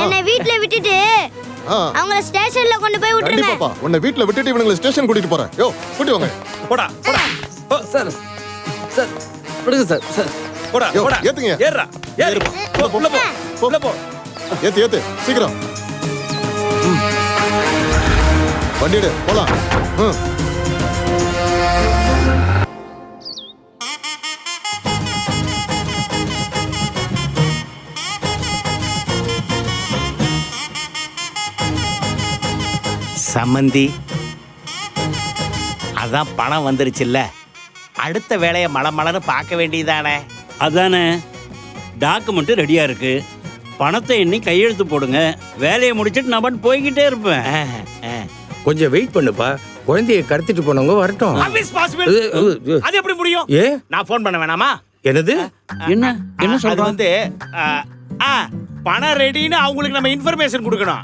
என்னை வீட்ல விட்டுட்டு ஆ அவங்கள ஸ்டேஷன்ல கொண்டு போய் விட்டுருங்க. கண்டிப்பாப்பா உன்னை வீட்ல விட்டுட்டு இவனுங்களை ஸ்டேஷன் கூட்டிட்டு போறேன். யோ கூட்டி வாங்க. போடா போடா. போ, சார். சார் விடுங்க சார். சார் போடா யோ, போடா. ஏத்துங்க. ஏறுடா ஏறு. போ உள்ள போ உள்ள போ. ஏத்து ஏத்து. சீக்கிரம். ம். வண்டி எடு போலாம். ம். சம்மந்தி அதான் பணம் வந்துருச்சுல்ல. அடுத்த வேலையை மலை மலன்னு பார்க்க வேண்டியதானே அதானே. டாக்குமெண்ட் ரெடியா இருக்கு. பணத்தை எண்ணி கையெழுத்து போடுங்க. வேலையை முடிச்சிட்டு நான் பாட்டு போய்கிட்டே இருப்பேன். கொஞ்சம் வெயிட் பண்ணுப்பா. குழந்தைய கடத்திட்டு போனவங்க வரட்டும். அது, எப்படி முடியும்? ஏ? நான் ஃபோன் பண்ண வேணாமா? என்னது? என்ன? என்ன அது சொல்றான்? வந்து பணம் ரெடின்னு அவங்களுக்கு நம்ம இன்ஃபர்மேஷன் கொடுக்கணும்.